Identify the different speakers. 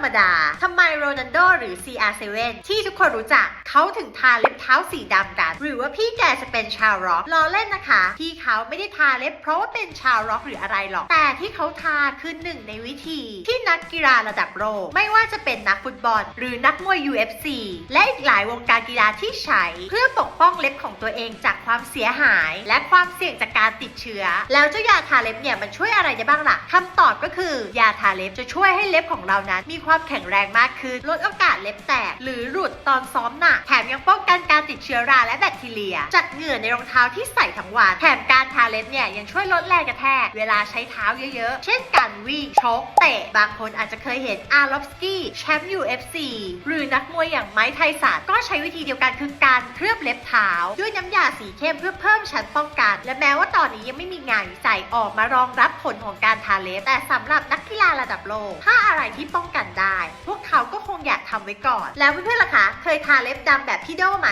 Speaker 1: รมดา ทำไมโรนัลโดหรือ CR7 ที่ทุกคนรู้จักเขาถึงทาเล็บเท้าสีดำกัน หรือว่าพี่แกจะเป็นชาวร็อกล้อเล่นนะคะพี่เขาไม่ได้ทาเล็บเพราะว่าเป็นชาวร็อกหรืออะไรหรอก แต่ที่เขาทาคือหนึ่งในวิธี ที่นักกีฬาระดับโลกไม่ว่าจะเป็นนักฟุตบอล หรือนักมวย UFC และอีกหลายวงการกีฬาที่ใช้ เพื่อปกป้องเล็บของตัวเองจากความเสียหาย และความเสี่ยงจากการติดเชื้อ แล้วเจ้ายาทาเล็บเนี่ยมันช่วยอะไรได้บ้างล่ะคำตอบก็คือยาทาเล็บจะช่วยให้เล็บของเรานั้นมีความความแข็งแรงมากขึ้น ลดโอกาสเล็บแตก หรือหลุดตอนซ้อมหนัก แถมยังป้องกันการติดเชื้อราและแบคทีเรีย จัดเหงื่อในรองเท้าที่ใส่ทั้งวัน แถมการ เล็บเนี่ยยังช่วยลดแรงกระแทกเวลาใช้เท้าเยอะๆ เช่นการวิ่งชกเตะ บางคนอาจจะเคยเห็นอาร์ลอฟสกี้แชมป์ UFC หรือนักมวยอย่างไมค์ไทสันก็ใช้วิธีเดียวกันคือการเคลือบเล็บเท้า ด้วยน้ำยาสีเข้มเพื่อเพิ่มชั้นป้องกัน และแม้ว่าตอนนี้ยังไม่มีงานวิจัยออกมารองรับผลของการทาเล็บ แต่สำหรับนักกีฬาระดับโลก ถ้าอะไรที่ป้องกันได้ พวกเขาก็คงอยากทำไว้ก่อน แล้วเพื่อนๆล่ะคะ เคยทาเล็บดำแบบพี่โดไหม